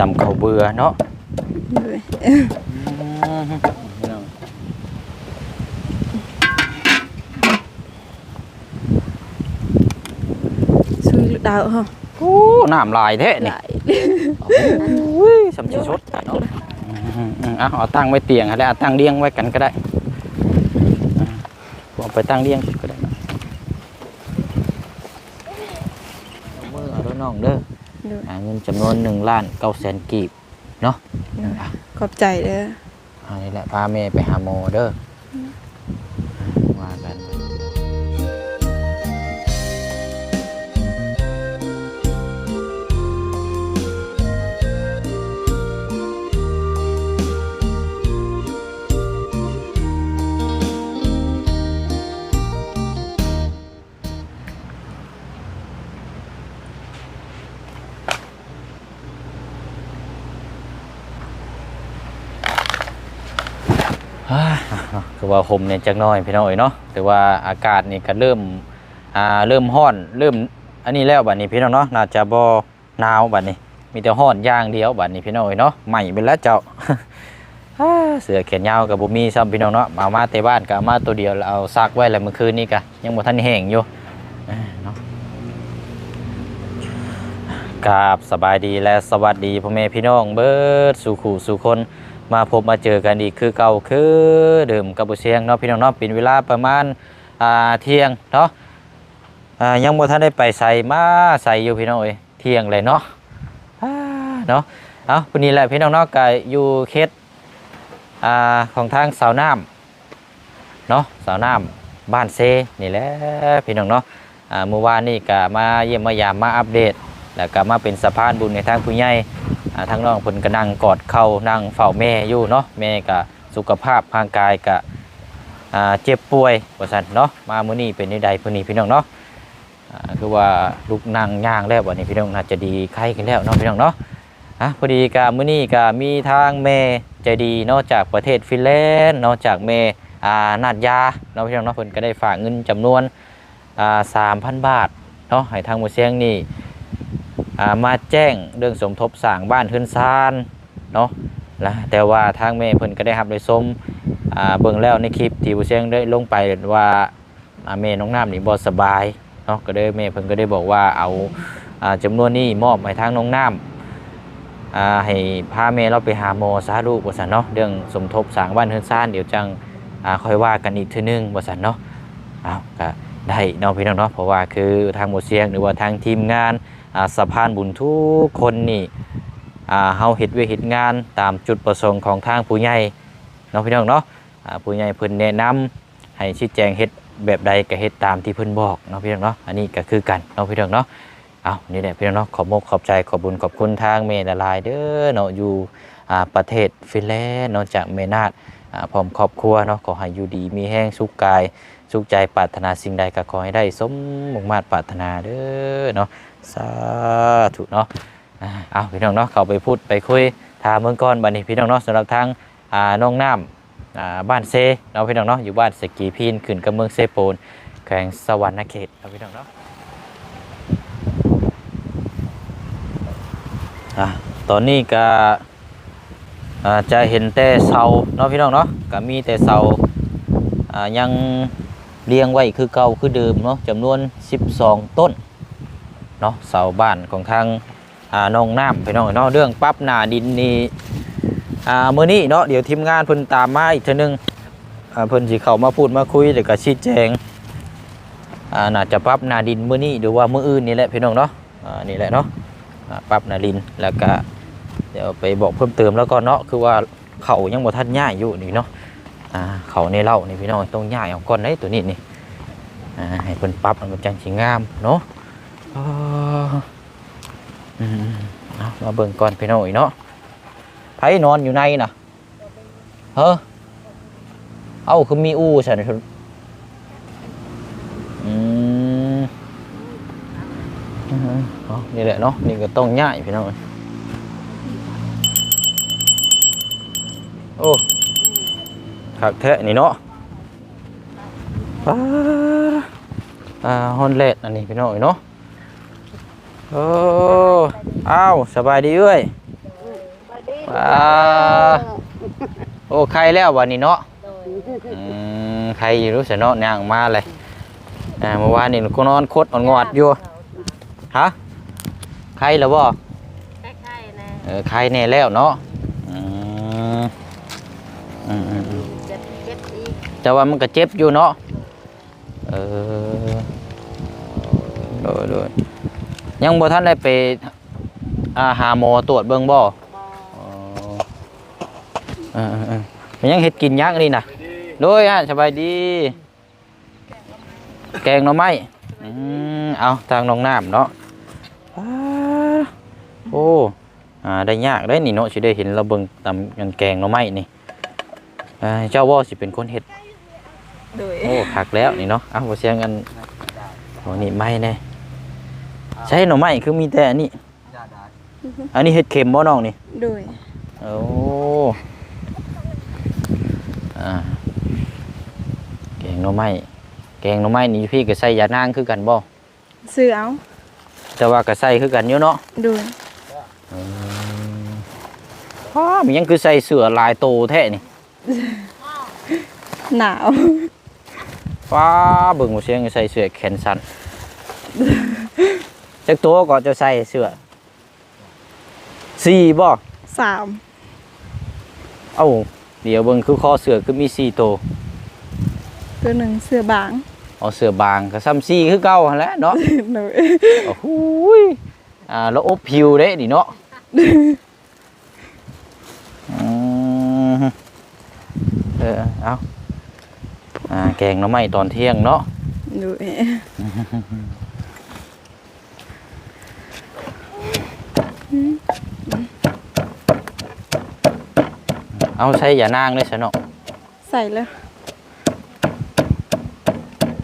ตำข้าวเบื่อเนาะเลยพี่น้องช่วยดาวเฮาโอ้น้ำลายแท้นี่หลายอุ้ยสำชิชดเนาะอืมอืมเอาเอาตั้งไว้เตียงแล้วเอาตั้งเลี้ยงไว้กันก็ได้อ่าเอาไปตั้งเลี้ยงก็ได้นะเอามือเอาด้วยน้องเด้อ เลยหาเงินจำนวนหนึ่งล้านเก้าแสนกีบเนาะอะขอบใจเด้ออันนี้แหละพาแม่ไปหาโมอเด้อ ว่าผมเนี่ยจักน้อยพี่น้อยเนาะแต่ว่าอากาศนี่ก็เริ่มอ่าเริ่มร้อนเริ่มอันนี้แล้วบัดนี้พี่น้องเนาะน่าจะบ่หนาวบัดนี้ มีแต่ร้อนอย่างเดียวบัดนี้พี่น้อยเนาะใหม่ไปแล้วเจ้าเสือแขนยาวกับบ่มีซ้ำพี่น้องเนาะเอามาแต่บ้านก็เอามาตัวเดียวเอาซักไว้แล้วเมื่อคืนนี้ก็ยังบ่ทันแห้งอยู่เนาะกราบสบายดีและสวัสดีพ่อแม่พี่น้องเบิร์ดสู่ขู่สู่คน มาพบมาเจอกันอีกคือเก่าคือเดิมกับบุเชียงเนาะพี่น้องเนาะเป็นเวลาประมาณอ่าเที่ยงเนาะอ่ายังบ่ทันได้ไปใส่มาใส่อยู่พี่น้องเอ้ยเที่ยงเลยเนาะเนาะเอาวันนี้แหละพี่น้องเนาะก็อยู่เขตอ่าของทางสาวน้ำเนาะสาวน้ำบ้านเซนี่แหละพี่น้องเนาะอ่าเมื่อวานนี่ก็มาเยี่ยมมายามมาอัปเดต แล้วก็มาเป็นสะพานบุญในทางผู้ใหญ่ อ่าทั้งน้องเพิ่นก็นั่งกอดเข่านั่งเฝ้าแม่อยู่เนาะแม่ก็สุขภาพร่างกายก็เจ็บป่วยว่าซั่นเนาะมามื้อนี้เป็นใดเพิ่นนี่พี่น้องเนาะคือว่าลูกนั่งย่างแล้ววันนี้พี่น้องน่าจะดีไข้กันแล้วเนาะพี่น้องเนาะอะพอดีก็มื้อนี้ก็มีทางแม่ใจดีนอกจากประเทศฟินแลนด์นอกจากแม่อ่านาดยาเนาะพี่น้องเนาะเพิ่นก็ได้ฝากเงินจำนวนอ่า3,000 บาทเนาะให้ทางหมู่เสียงนี่ มาแจ้งเรื่องสมทบสร้างบ้านเฮือนซานเนาะนะแต่ว่าทางแม่เพิ่นก็ได้รับโดยสมเบิ่งแล้วในคลิปที่ผู้เชียงได้ลงไปว่าแม่น้องน้ำนี่บ่สบายเนาะก็ได้แม่เพิ่นก็ได้บอกว่าเอาอาจำนวนนี้มอบให้ทางน้องน้ำให้พาแม่เราไปหาหมอซาลูกว่าซั่นเนาะเรื่องสมทบสร้างบ้านเฮือนซานเดี๋ยวจังค่อยว่ากันอีกทื่อนึงว่าซั่นเนาะเอาก็ได้เนาะพี่น้องเนาะเพราะว่าคือทางหมู่เสียงหรือว่าทางทีมงาน สะพานบุญทุกคนนี่เฮาเฮ็ดเวเฮ็ดงานตามจุดประสงค์ของทางผู้ใหญ่เนาะพี่น้องเนาะผู้ใหญ่เพิ่นแนะนำให้ชี้แจงเฮ็ดแบบใดก็เฮ็ดตามที่เพิ่นบอกเนาะพี่น้องเนาะอันนี้ก็คือกันเนาะพี่น้องเนาะเอานี่แหละพี่น้องเนาะขอบมกขอบใจขอบบุญขอบคุณทางเมลลายเด้อเนาะอยู่ประเทศฟินแลนด์เนาะจากเมนาดพร้อมครอบครัวเนาะขอให้อยู่ดีมีแห้งสุขกาย สุขใจปรารถนาสิ่งใดก็ขอให้ได้สมมุ่งมาตรปรารถนาเด้อเนาะ สาธุเนาะเอาพี่น้องเนาะเขาไปพูดไปคุยถามเมืองก่อนบัดนี้พี่น้องเนาะสำหรับทางอ่าน้องน้ำอ่าบ้านเซเนาะพี่น้องเนาะอยู่บ้านสกีพีนขึ้นกับเมืองเซโปนแขวงสวรรณเขตเนาะพี่น้องเนาะตอนนี้ก็จะเห็นแต่เสาเนาะพี่น้องเนาะก็มีแต่เสาอ่ายังเรียงไว้คือเก่าคือเดิมเนาะจำนวน 12 ต้น เนาะเสาบ้านของทางน้องน้ำไปน้องเนาะเรื่องปั๊บหนาดินนี่อ่ามื้อนี้เนาะเดี๋ยวทีมงานเพิ่นตามมาอีกเทื่อนึงอ่าเพิ่นสิเข้ามาพูดมาคุยแล้วก็ชี้แจงอาน่าจะปั๊บหนาดินมื้อนี้หรือว่ามื้ออื่นนี่แหละพี่น้องเนาะนี่แหละเนาะปั๊บหนาดินแล้วก็เดี๋ยวไปบอกเพิ่มเติมแล้วก็เนาะคือว่าเขายังบ่ทันย้ายอยู่นี่เนาะเขาในเล่านี่พี่น้องต้องย้ายเอาก่อนได้ตัวนี้นี่ให้เพิ่นปั๊บมันจังสิงามเนาะ มาเบิ่งก่อนพี่น้อยเนาะไผนอนอยู่ในน่ะเฮ้อเอ้าคือมีอู้ฉันชนอืมอืมเอนี่แหละเนาะนี่ก็ต้องง่ายพี่น้อยโอ้ขักแท้นี่เนาะป้าอ่าฮอนเลดอันนี้พี่น้อยเนาะ โอ้อ้าวสบายดีเอ้ยอ่าโอ้ใครแล้ววันนี้เนาะโดยอืมใครรู้สึกเนาะนางมาเลยอ่าเมื่อวานนี่ก็นอนคดอ่อนงอดอยู่ฮะใครแล้วบ่ใกล้ๆนะเออใครแน่แล้วเนาะอืมอืมอืมอืมเจ็บเจ็บอีกแต่ว่ามันก็เจ็บอยู่เนาะเออโดยโดย ยังบ่ท่านได้ไปอ่าหาหมอตรวจเบิ่งบ่บออ๋อเออเออเออมันยังเฮ็ดกินยังนี่นะโดยอะสบายดี แกงหน่อไม้อืมเอาทางน้องน้ำเนาะว้าโอ้อ่าได้ยากได้นี่เนาะสิได้เห็นเราเบิ่งตำกันแกงหน่อไม้นี่อ่าเจ้าว่าสิเป็นคนเฮ็ดโดยโอ้คักแล้วนี่เนาะเอาบ่เสียงกันโอ้นี่ไม้แน่ ใช้หน่อไม้คือมีแต่อันนี้ อันนี้เฮ็ดเค็มบ่น้องนี่ โดย โอ้อ่าแกงหน่อไม้ แกงหน่อไม้นี่พี่ก็ใส่ยานางคือกันบ่ ซื้อเอา แต่ว่าก็ใส่คือกันอยู่เนาะโดยอ้ามันยังคือใส่เสื้อลายโตแท้นี่หนาวฟ้าเบิ่งบ่เสียงใส่เสื้อแขนสั้น จักตัวก็จะใส่เสื้อสี่บ่สามเอ้าเดี๋ยวเบิ่งคือคอเสื้อคือมีสี่ตัวตัวหนึ่งเสื้อบางเอาเสื้อบางก็ซ้ำสี่คือเก่าหั่นแหละเนาะโดยโอ้โหยอ่าแล้วอบผิวเด้นี่เนาะอืมเออ เอาอ่า แกงหน้ำไม้ตอนเที่ยงเนาะโด เอาใช้อย่านางเลยซะเนาะใส่แล้ว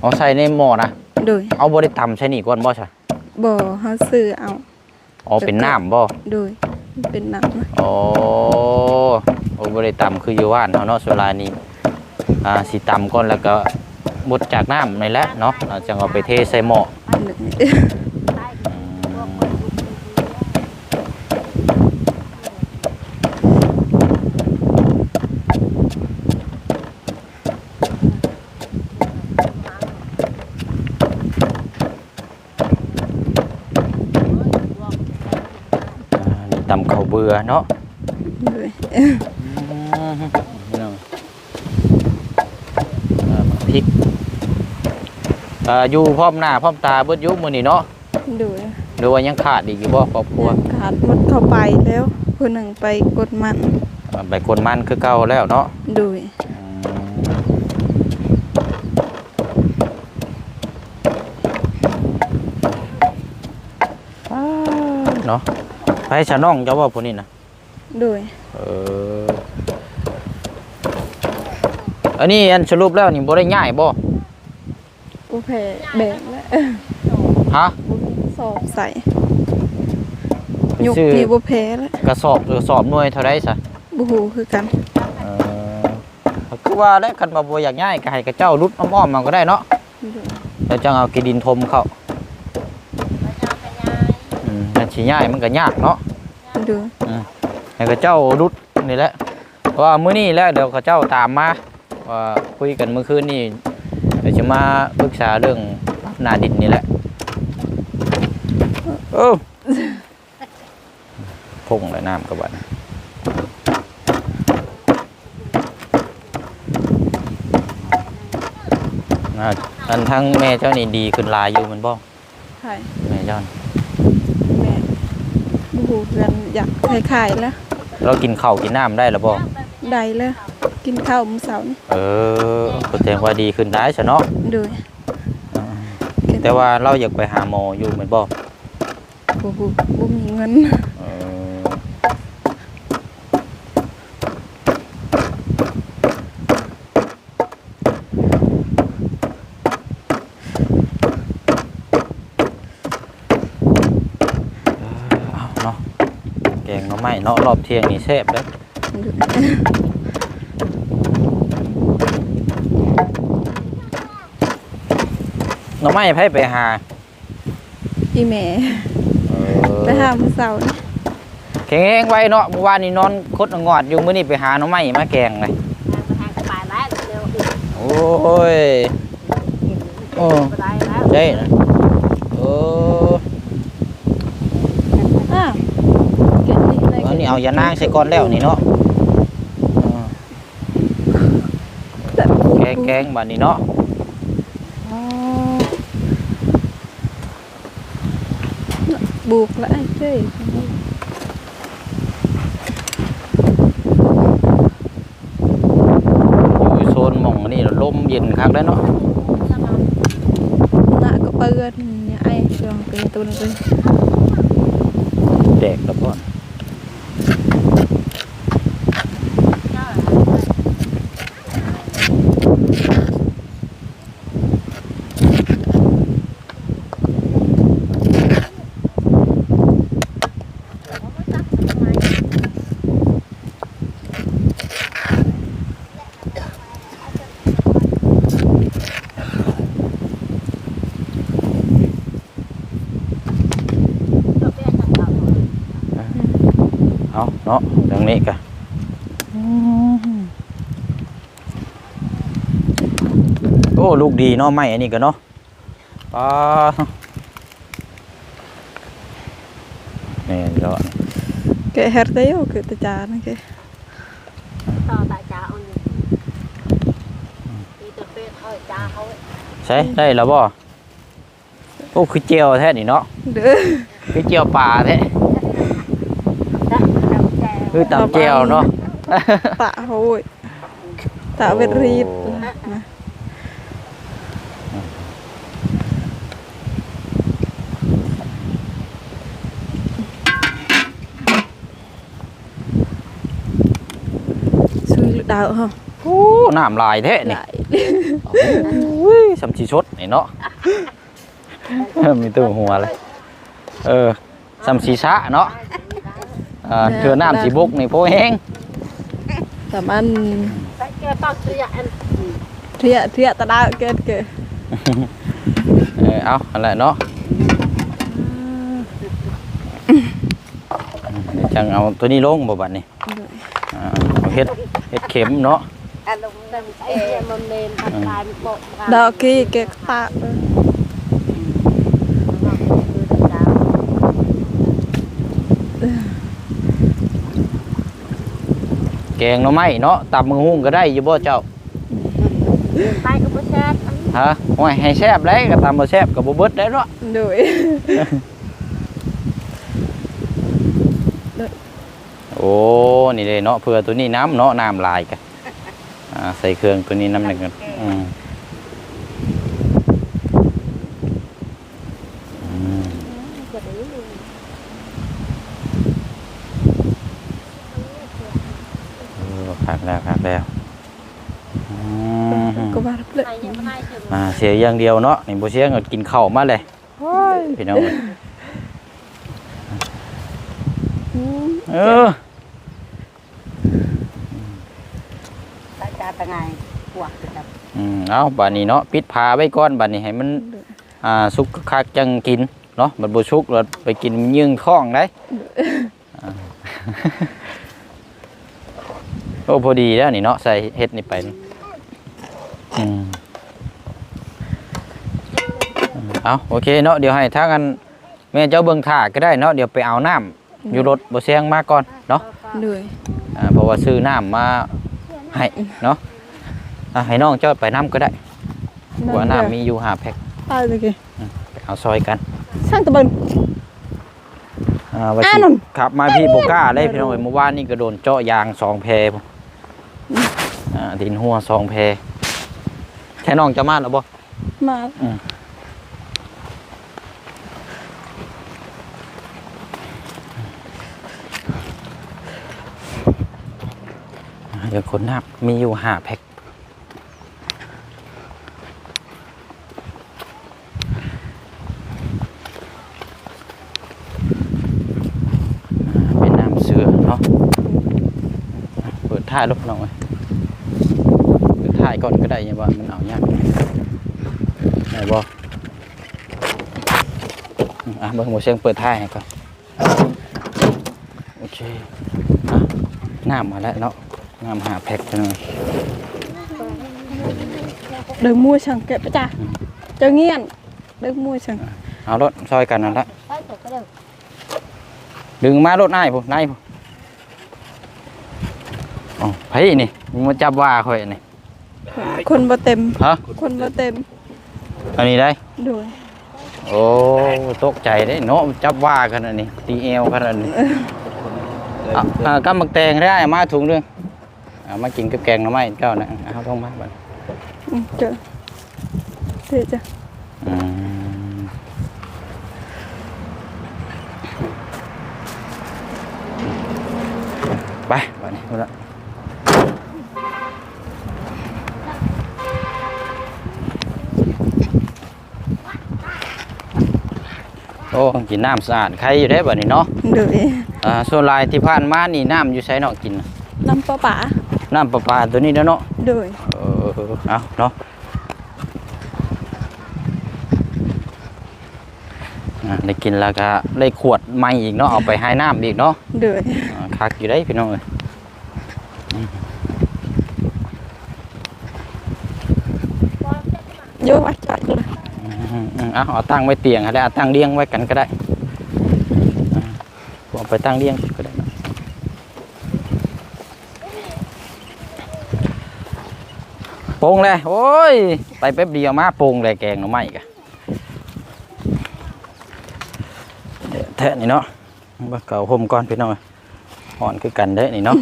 เอาใส่ในหม้อนะโดยเอาบ่ได้ตำใช่นี่ก่อนบ่ใช่บ่เฮาซื้อเอาอ๋อเป็นน้ำบ่โดยเป็นหนังนะอ๋อโอ้บ่ได้ตำคืออยู่บ้านเฮาเนาะสุรานี่อ่าสิตำก่อนแล้วก็บดจากน้ำนี่แหละเนาะเราจะเอาไปเทใส่หม้อโดยอ่านี่ตำข้าวเบื่อเนาะดยพี่น้องอ่าพริกอ่าอยู่พร้อมหน้าพร้อมตาเบิดยุมือนี่เนาะดูดูว่ายังขาดอีกอยู่บ่ครอบครัวขาดมันเข้าไปแล้วคนหนึ่งไปกดมันอ่าไปกดมันคือเก่าแล้วเนาะดูย อืมเนาะ ไปชะน้องเจ้าว่าผู้นี้นะโดยเอออันนี้อันสรุปแล้วนี่บ่ได้ง่ายบ่ผู้แพ้แบ่งแล้วฮะสอบใส่ไปยกซื้อที่บ่แพ้แล้วกระสอบกระสอบหน่วยเท่าไรซะบ่ฮู้คือกันเออคือว่าแล้วคันมาบ่อยากง่ายก็ให้กระเจ้ารุดอ้อมๆมันก็ได้เนาะโดย แล้วจังเอากีดินทมเข้า อืมมันสิง่ายมันก็ยากเนาะโดยให้กระเจ้ารุดนี่แหละเพราะว่ามื้อนี้แหล้วเดี๋ยวกระเจ้าตามมาว่าคุยกันเมื่อคืนนี่เดี๋ยวจะมาปรึกษาเรื่องปรับหนาดินนี่แหละโอ้พุ่งเลยน้ำกระบันอ่าอันทั้งแม่เจ้านี่ดีขึ้นหลายอยู่แมันบ่ใช่แม่เจ้านี่แม่ บ่ฮู้คือกันอยากคล้ายๆแล้วเรากินข้าวกินน้ำได้แล้วบ่ได้แล้วกินข้าวมื้อเช้านี่เออแสดงว่าดีขึ้นได้ซะเนาะโดยแต่ว่าเราอยากไปหาหมออยู่แม่นบ่บ่ฮู้บ่มีเงินเออเอาเนาะแกงหน่อไม้ เนาะรอบเที่ยงนี่แซ่บเลยหน่อไม้ไผไปหาอีแม่เออไปหามื้อเช้านี่แข็งไว้เนาะเมื่อวานนี้นอนคดงอดอยู่มื้อนี้ไปหาหน่อไม้มาแกงเลยทางสบายแล้วเร็วอีกโอ้ยโอ้สบายแล้วใช่นะโอ้ อ้าวเก็บนี่ได้ อันนี้ เอายานางใส่ก่อนแล้วนี่เนาะอ่าแต่แกงแกงบัดนี้เนาะอ๋อบุกแล้วไอ้เจ้อยู่โซนหม่องนี่ลมเย็นคักแล้วเนาะหน้าก็เปื้อนเนี่ยไอ้ช่วงเป็นตุนเลยแดกแล้วก่อน นาะทางนี้กะโอ้ลูกดีเนาะไม้อันนี้ก็เนาะป้านี่เนาะแกเฮ็ดได้อยู่คือตาจานะแกต่อตาจ้าเอาอยู่ตีตัวเป็ดเอาจ้าเขาใช่ได้แล้วบ่โอ้คือเจียวแท้นี่เนาะเด้อคือเจียวป่าแท้จ้าจำแจ คือตำเจียวเนาะตะโหยตะเวทรีดนะซื้อดาวเหรอโอ้น้ำลายแท้นี่หลายอุ้ยสำชีชดนี่เนาะมีตัวหัวเลยเออสำชีชะเนาะเอ่อเถื่อน้ำสีบุกนี่โพแห้งแต่มันไปแกต้องเสียอันเทียเทียตะดาวเกินเกินเออเอาอะไรเนาะเดี๋ยวจังเอาตัวนี้ลงบ่บัดนี่อ่าเอาเฮ็ดเฮ็ดเข็มเนาะอารมณ์ตั้งเอ๊ะมันเล่นทำลายมันโปะดอกกี้เกกตา แกงหน่อไม้เนาะตับมือหุ้งก็ได้อยู่บ่เจ้าไปกับพ่อแซ่บฮะโอ้ยให้แซ่บเลยก็ตามบ่แซ่บก็บ่เบิดได้เนาะโดยโอ้นี่เลยเนาะเพื่อตัวนี้น้ำเนาะน้ำลายกันอ่าใส่เครื่องตัวนี้น้ำหนึ่งกันอืมอืมเออพักแล้วพักแล้วอืม ก็ว่าเลย ไปยังไม่ได้ถึง อ่า เสียอย่างเดียวเนาะนี่บ่เสียก็กินข้าวมาเลยพี่น้องเออตาจ้าเป็นไงปวดจับอืมเอาบัดนี้เนาะปิดผาไว้ก่อนบัดนี้ให้มันอ่าสุกคักๆจังกินเนาะบัดบ่สุกแล้วไปกินมันยืงท้องได้อ่าโอ้พอดีแล้วนี่เนาะใส่เฮ็ดนี่ไปนี่อืม เอาโอเคเนาะเดี๋ยวให้ทางกันแม่เจ้าเบิ่งท่าก็ได้เนาะเดี๋ยวไปเอาน้ำอยู่รถบ่เสียงมาก่อนเนาะโดยอ่าเพราะว่าซื้อน้ำมาให้เนาะอะให้น้องเจ้าไปน้ำก็ได้ว่าน้ำมีอยู่ห้าแพ็คตายเลยแกไปเอาซอยกันสร้างตะบันอ่าว่าอ่าสินุ่นขับมาพี่โบก้าเลยพี่น้องเอ้ยเมื่อวานนี่ก็โดนเจาะยางสองแพรพุ่นอ่าดินหัวสองแพรแค่น้องจะมาแล้วบ่มา อ่าเดี๋ยวคนน้ำมีอยู่ห้าแพ็คเป็นน้ำเสือเนาะเปิดท่ายรถน้องเอ้ยเปิดท่ายก่อนก็ได้ยังว่ามันเอายากได้บ่อืมอะเบิ่งหมูเสียงเปิดท่ายให้ก่อนโอเคน้ำมาแล้วเนาะ น้ำหาแพ็คกันหน่อย đừng mua sẵn kệ bà cha cho nghiền đừng mua sẵn เอารถซอยกันนั่นละไปเถอะก็เด้อดึงมารถนายผู้นายผู้อ๋อไผนี่มึงมาจับว่าข่อยนี่คนบ่เต็มฮะคนบ่เต็มอันนี้ได้ด้วยโอ้ตกใจเด้เนาะจับว่าขนาดนี้ตีเอวขนาดนี้อะอ่ากำมักแตงได้มาถุงหนึง เอามากินกับแกงหน่อไม้เจ้านะเอาลงมาบัด ừ, chờ thế chưa อืมไปบัดนี้เอาละโอ้กินน้ำสะอาดใครอยู่ได้บัดนี้เนาะ được อ่าส่วนลายที่ผ่านมานี่น้ำอยู่ใช้เนาะกินน่ะ năm pa bả น้ำประปาตัวนี้แล้วเนาะ rồi เออเอาเนาะอ่าได้กินแล้วก็ได้ขวดใหม่อีกเนาะเอาไปให้น้ำอีกเนาะ rồi อ่าคักอยู่ได้พี่น้องเอ้ย vô bắt chặt rồi อืมอืมเอาเอาตั้งไว้เตียงก็ได้เอาตั้งเลี้ยงไว้กันก็ได้อ่าเอาไปตั้งเลี้ยงก็ได้เนาะ โป่งเลยโอ้ยไปแป๊บเดียวมาโป่งเลยแกงหน่อไม้กะแทะนี่เนาะบ่เก่าห่มก่อนพี่น้องอ่อนคือกันเด้นี่เนาะ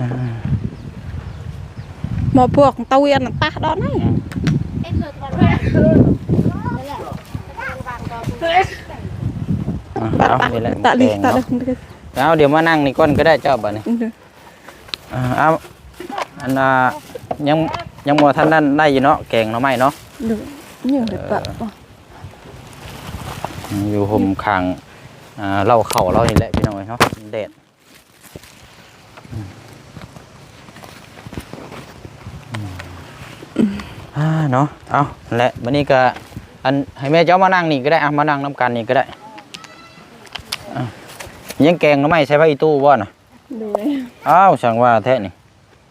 อ่า một buộc tao yên là ta đó này เอ็ดเถอะก่อนว่าคือนั่นแหละวางก่อนอ่าเอานี่แหละ tạ แก đi ง tạ เนาะ đi เอาเดี๋ยวมานั่งนี่ก่อนก็ได้เจ้าบ่นี่ được อ่าเอาอันน่ะยังยังบ่ทันนั้นได้อยู่เนาะแกงหน่อไม้เนาะ được nhiều được Ờ. vợ อยู่ห่มข้างอ่าเหล่าเข่าเรานี่แหละพี่น้องเอ้ยเนาะแดดอ่าเนาะเอาและบัดนี้ก็อันให้แม่เจ้ามานั่งนี่ก็ได้อะมานั่งน้ำกันนี่ก็ได้อะยังแกงหน่อไม้ใช้ผ้าอีตู้บ่น่ะ được อ้าวช่างว่าแท้นี่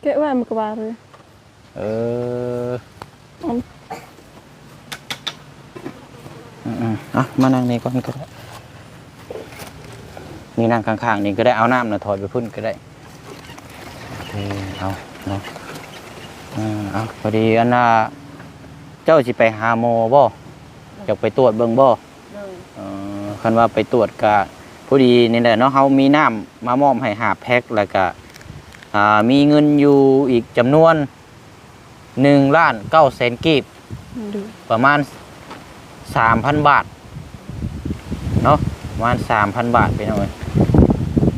kệ qua một cái bà rồi เอออืมอืมๆอะมานั่งนี่ก่อนก็ได้นี่นั่งข้างๆนี่ก็ได้เอาน้ำนะถอยไปพุ่นก็ได้โอเคเอาเนาะอ่าเอาพอดีอันน่ะเจ้าสิไปหาโมอบ่อยากไปตรวจเบิ่งบ่เลยเอ่อคันว่าไปตรวจก็พ อดีนี่แหละเนาะเฮามีน้ำมามอบให้หาแพ็คแล้วก็อ่ามีเงินอยู่อีกจำนวน1ล้าน9แสนกีบ được ประมาณสามพันบาทเนาะประมาณสามพันบาทไปหน่อย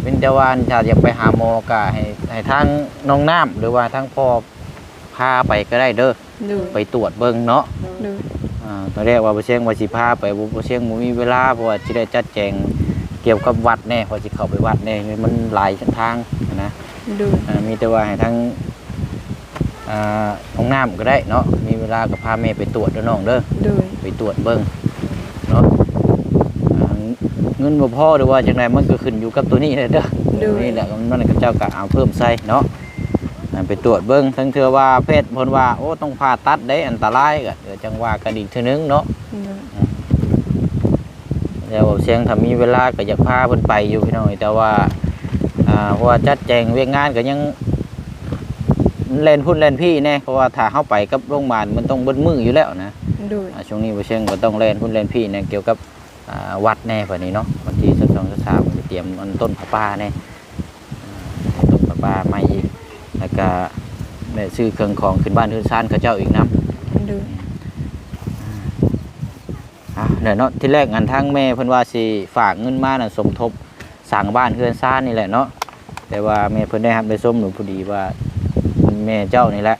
เป็นแต่ว่าถ้าอยากไปหาหมอก็ให้ให้ทางน้องน้ำหรือว่าทางพ่อพาไปก็ได้เด้อ được ไปตรวจเบิ่งเนาะ được อ่าตอนแรกว่าบ่เชียงว่าสิพาไปบ่บ่เชียงบ่มีเวลาเพราะว่าสิได้จัดแจง เกี่ยวกับวัดแน่เพอสิเข้าไปวัดแน่มันหลายเส้นทางนะ được อ่ามีแต่ว่าให้ทางอ่าน้องน้ำก็ได้เนาะมีเวลาก็พาแม่ไปตรวจเด้อน้องเด้อ được ไปตรวจเบิ้งเนาะอ่าเงินบ่พอหรือว่าจังไดมันก็ขึ้นอยู่กับตัวนี้เลยเด้อดูนี่แหละมันก็เจ้าก็เอาเพิ่มใส่เนาะอ่าไปตรวจเบิ้งทั้งเทื่อว่าเพศเพิ่นว่าโอ้ต้องผ่าตัดได้อันตรายก็เดี๋ยวจังว่ากันอีกเทื่อนึงเนาะ được แล้วเสียงถ้ามีเวลาก็อยากพาเพิ่นไปอยู่พี่น้องแต่ว่าอ่าเพราะว่าจัดแจงเวียกงานก็ยังเล่นพุ่นเล่นพี่แน่เพราะว่าถ้าเฮาไปกับโรงพยาบาลมันต้องเบิดมืออยู่แล้วนะ được อ่าช่วงนี้บ่เชิงก็ต้องเล่นพุ่นเล่นพี่เนี่ยเกี่ยวกับอ่าวัดแน่กว่านี้เนาะวันที่สิบสองสิบสามไปเตรียมอันต้นผ้าป่าแน่อ่าต้นผ้าป่าใหม่อีกแล้วก็แม่ซื้อเครื่องของขึ้นบ้านขึ้นศาลเขาเจ้าอีกนํ được อะเดี๋ยวเนาะที่แรกงานทางแม่เพิ่นว่าสิฝากเงินมาน่ะสมทบสร้างบ้านเฮือนซ่านนี่แหละเนาะแต่ว่าแม่เพิ่นได้รับได้ส้มหนูพอดีว่าแม่เจ้านี่แหละ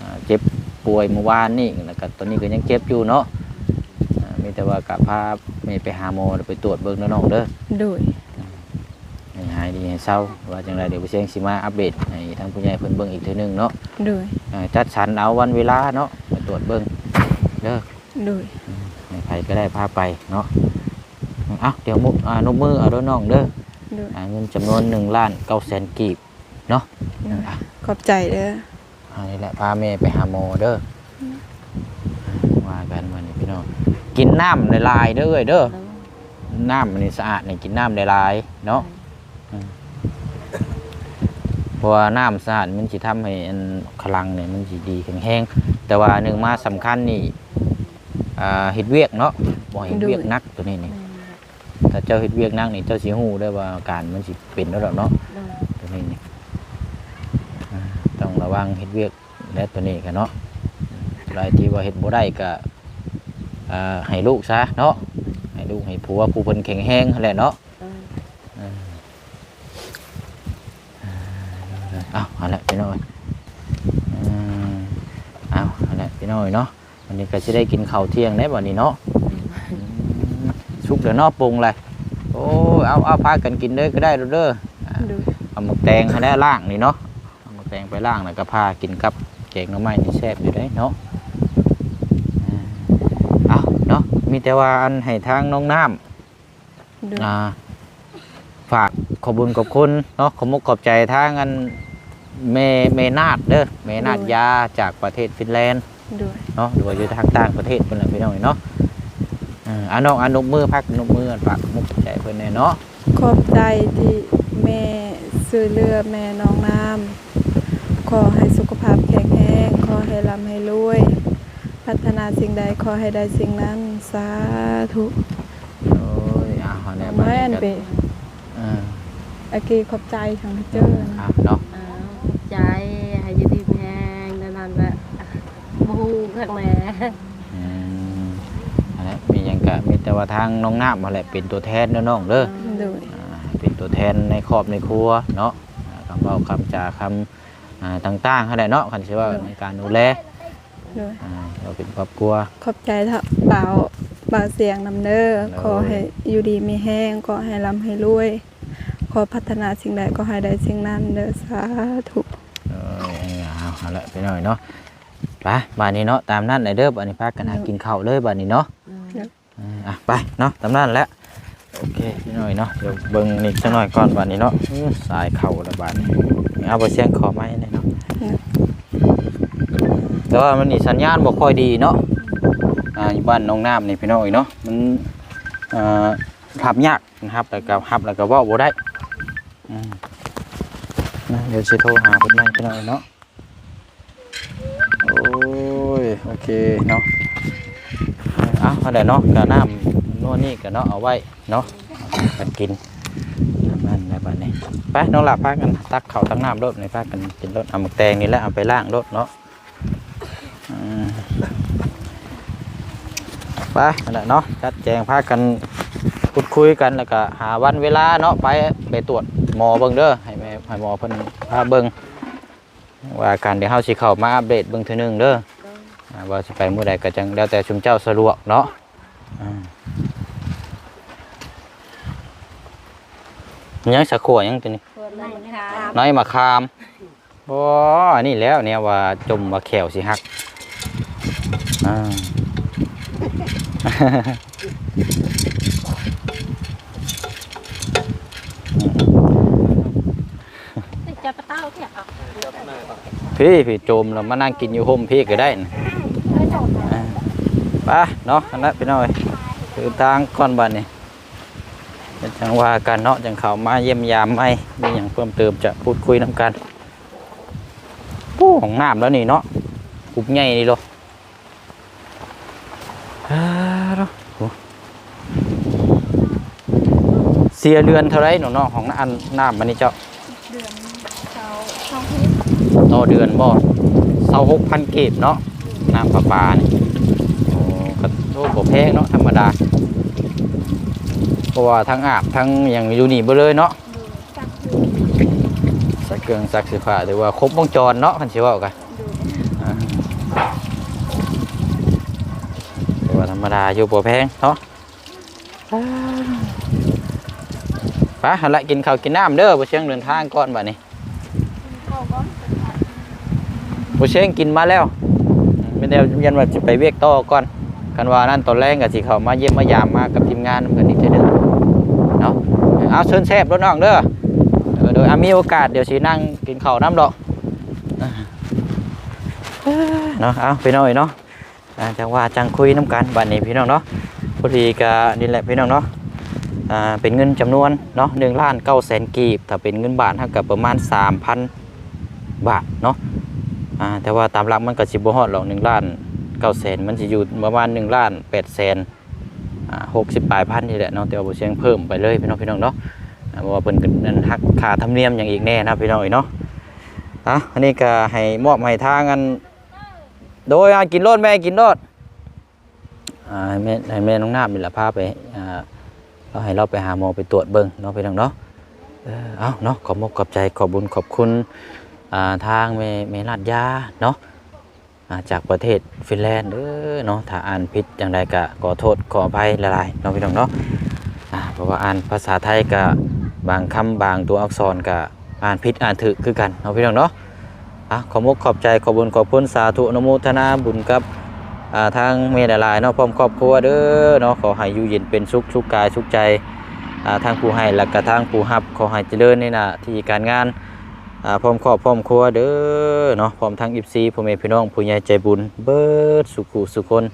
อ่าเจ็บป่วยเมื่อวานนี่แล้วก็ตอนนี้ก็ยังเจ็บอยู่เนาะอ่ามีแต่ว่ากะพาแม่ไปหาหมอแล้วไปตรวจเบิ่งเด้อน้องเด้อ được ให้หายดีให้เศร้าว่าจังไดเดี๋ยวไปเชียงสิมาอัปเดตให้ทางผู้ใหญ่เพิ่นเบิ่งอีกเทื่อนึงเนาะ được อ่าจัดสรรเอาวันเวลาเนาะไปตรวจเบิ่งเด้อ được ให้ใครก็ได้พาไปเนาะเอ้าเดี๋ยวมุอ่านกมือเอาเด้อน้องเด้อโดยอ่าเงินจำนวน1ล้าน9แสนกีบเนาะโดยอะขอบใจเด้อ อันนี้แหละพาแม่ไปหาหมอเด้ออว่ากันวันนี้พี่น้องกินน้ำในลายๆเด้อเอ้ยเด้อน้ำมันนี่สะอาดนี่กินน้ำในลายๆเนาะอืมเพราะว่าน้ำสะอาดมันสิทำให้อันพลังเนี่ยมันสิดีแข็งแรงแต่ว่าหนึ่งมาสำคัญนี่ อ่าเฮ็ดเวียกเนาะบ่ให้เฮ็ดเวียกหนักตัวนี้นี่ถ้าเจ้าเฮ็ดเวียกหนักนี่เจ้าสิฮู้ได้ว่าอาการมันสิเป็นแล้วดอกเนาะตัวนี้นี่อ่าต้องระวังเฮ็ดเวียกและตัวนี้กันเนาะรายที่ว่าเฮ็ดบ่ได้ก็อ่าให้ลูกซะเนาะให้ลูกให้ผัวผู้เพิ่นแข็งแรงนั่นแหละเนาะอ่าเอาเอาละพี่น้อยอืมเอาเอาละพี่น้อยเนาะ วันนี้ก็สิได้กินข้าวเที่ยงได้บ่นี้เนาะอืมสุกแล้วเนาะปรุงเลยโอ้ยเอาเอาพากันกินเด้อก็ได้เด้ออ่าโดยเอาหมึกแตงให้ได้ล่างนี่เนาะเอาหมึกแตงไปล่างแล้วก็พากินกับแกงหน่อไม้นี่แซ่บอยู่ได้เนาะอ่าเอาเนาะมีแต่ว่าอันให้ทางน้องน้โดยำอ่าฝากขอบคุญขอบคุณเนาะขอมกขอบใจทางอันเมเมนาดเด้อเมนาดยาจากประเทศฟินแลนด์ โดยเนาะหรือว่าอยู่ทางต่างประเทศเพิ่นแหละพี่น้องเนาะอ่าอันน้องอันนกมือพักนกมือฝากมุกใจเพิ่นแน่เนาะขอบใจที่แม่ซื้อเรือแม่น้องน้ำขอให้สุขภาพแข็งแรงขอให้ร่ำให้รวย พัฒนาสิ่งใดขอให้ได้สิ่งนั้นสาธุโอ้ยอ่าแน่บัดไม่อันนี้เปก็อ่า อากีขอบใจทางที่เจออะนะเนาะ ใจให้อยืดดีแพงนั่นๆแหละบู ข้างแม่อืมอันนั้นมีหยังกะมีแต่ว่าทางน้องน้ำมาแหละเป็นตัวแทนเด้อน้องเด้อ โดยอ่าเป็นตัวแทนในครอบในครัวเนาะอ่าคำเว้าคำจาคำอ่าต่างๆเขาแหละเนาะคันสิว่าในการดูแลโดย อ่าเราเป็นครอบครัว ขอบใจถ้าเปล่าเปล่าเสียงนำเด้อโดยขอให้อยู่ดีมีแห้งขอให้ร่ำให้รวย ขอพัฒนาสิ่งใดก็ให้ได้สิ่งนั้นเด้อสาธุ เออเอาเอาละไปหน่อยเนาะ ไปบ้านนี้เนาะตามนั้นเลยเด้อบ้านนี้พากันหากินข้าวเลยบ้านนี้เนาะอ่าอะไปเนาะตามนั้นแหล้วโอเคพี่หน่อยเนาะเดี๋ยวเบิ่งนิดสักหน่อยก่อนวันนี้เนาะอื้อสายเข่าแล้วบานนี้เอาไปเสียงขอไม้หน่อยเนาะแต่ว่ามันนี่สัญญาณบ่ค่อยดีเนาะอ่าอยู่บ้านน้องน้ำนี่พี่น้อยเนาะมันอ่าทับยากนะครับแล้วก็ทับแล้วก็เว่าบ่ได้อืมนะเดี๋ยวสิโทรหาเพิ่นใหม่พี่น้อยเนาะ โอเคเนาะเอาเอาได้เนาะกระน้ำนวดนี่กะเนาะเอาไว้เนาะกันกินนั่นในบ้านนี้ไปน้องหลับพักกันตักเข่าตักน้ำรถในพักกันกินรถเอาหมึกแตงนี่แหละเอาไปล่างรถเนาะไปนั่นแหละเนาะจัดแจงพากันพูดคุยกันแล้วก็หาวันเวลาเนาะไปไปตรวจหมอเบิ่งเด้อให้แม่ให้หมอเพิ่นพาเบิ่งว่าการเดี๋ยวเฮาสิเข้ามาอัปเดตเบิ่งเทื่อนึงเด้อ ว่าสิไปเมื่อใดก็จังแล้วแต่ชุมเจ้าสะดวกเนาะอ่ายังสะขัวยังตัวนี้คนไหนคะน้อยมาคามบ่อันนี้แล้วเนี่ยว่าจมว่าแขวสิหักอ่าจะไปเต้าเที่ยวพี่พี่โจมเรามานั่งกินอยู่โฮมพี่ก็ได้นะอ่า ไปเนาะอันนั้นพี่น้อยคือทางก่อนบัดนี้เป็นจังว่ากันเนาะจังเขามาเยี่ยมยามไหมมีอย่างเพิ่มเติมจะพูดคุยน้ำกันโอ้ของน้ำแล้วนี่เนาะกุบใหญ่นี่โลอ่าเนาะโอ้เสียเรือนเท่าไรหนูเนาะของอันน้ำมันนี่เจ้าเดือนเช้าเช้าเฮ็ดต่อเดือนบ่เศร้าหกพันเก็บเนาะ น้ำประปานี่โอ้ก็โอ้บ่แพงเนาะธรรมดาเพราะว่าทั้งอาบทั้งอย่างอยู่นี่บ่เลยเนาะดูจักดูสักเครื่องซักเสื้อผ้าหรือว่าครบวงจรเนาะคันสิเว้ากันดูอ่าแต่ว่าธรรมดาอยู่บ่แพงเนาะไปหั่นละกินข้าวกินน้ำเด้อบ่เชียงเดินทางก่อนบัดนี้เข้าก็บ่เชียงกินมาแล้ว ไม่ได้ยันว่าจะไปเวียกต่อก่อนกันว่านั่นตอนแรกก็สิเขามาเยี่ยมมายามมากับทีมงานกันอีกเทื่อหนึงนาะเอาเชิญแซบรถน้องเด้อโดยอามีโอกาสเดี๋ยวสินั่งกินข้าวน้ำดอกเนาะเอาพี่น้อยเนาะจังว่าจังคุยน้ำกันบัดนี้พี่น้องเนาะพอดีก็นี่แหละพี่น้องเนาะเป็นเงินจำนวนเนาะหนึ่งล้านเก้าแสนกีบถ้าเป็นเงินบาทเท่ากับประมาณสามพันบาทเนาะ อ่าแต่ว่าตามหลักมันก็สิบ่ฮอดหรอกหนึ่งล้านเก้าแสนมันจะอยู่ประมาณหนึ่งล้านแปดแสนหกสิบปลายพันนี่แหละเนาะแต่ว่าบ่เสียงเพิ่มไปเลยพี่น้องพี่น้องเนาะอ่าเพราะว่าเพิ่นก็นั่นหักค่าธรรมเนียมอย่างอีกแน่นะพี่น้องเอ้ยเนาะอะอันนี้ก็ให้มอบให้ทางอัน โดยกินโลดแม่กินโลดอ่าให้แม่ให้แม่น้องน้ำนี่แหละพาไปอ่าเราให้เราไปหาหมอไปตรวจเบิ่งเนาะพี่น้องเนาะเออเอาเนาะขอบมกขอบใจขอบบุญขอบคุณ ทางแม่แม่ลาดยาเนาะจากประเทศฟินแลนด์เด้อเนาะถ้าอ่านผิดอย่างใดก็ขอโทษขออภัยหลายๆเนาะพี่น้องเนาะเพราะว่าอ่านภาษาไทยก็บางคำบางตัวอักษรก็อ่านผิดอ่านถูกคือกันเนาะพี่น้องเนาะอะขอมกขอบใจขอบุญขอบคุณสาธุนโมทนาบุญกับทางเมดหลายเนาะพร้อมครอบครัวเด้อเนาะขอให้อยู่เย็นเป็นสุขสุขกายสุขใจทางผู้ให้และก็ทางผู้รับขอให้เจริญในหน้าที่การงาน อ่าพร้อมครอบพร้อมครัวเด้อเนาะพร้อมทั้งอิฟซีพ่อแม่พี่น้องผู้ใหญ่ใจบุญเบิดสุขุสุคน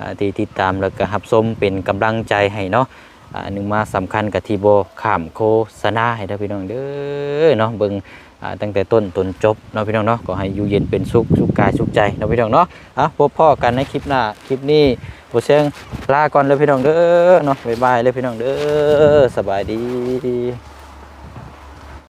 อ่าที่ติดตามแล้วก็รับชมเป็นกำลังใจให้เนาะอ่าหนึ่งมาสำคัญกับทีโบข้ามโฆษณาให้เด้อพี่น้องเด้อเนาะเบิ่งอ่าตั้งแต่ต้นจนจบเนาะพี่น้องเนาะก็ให้อยู่เย็นเป็นสุขสุขกายสุขใจเนาะพี่น้องเนาะอะพบพ่อกันในคลิปหน้าคลิปนี้บ่เชียงลาก่อนเลยพี่น้องเด้อเนาะบ๊ายบายเลยพี่น้องเด้อสบายดี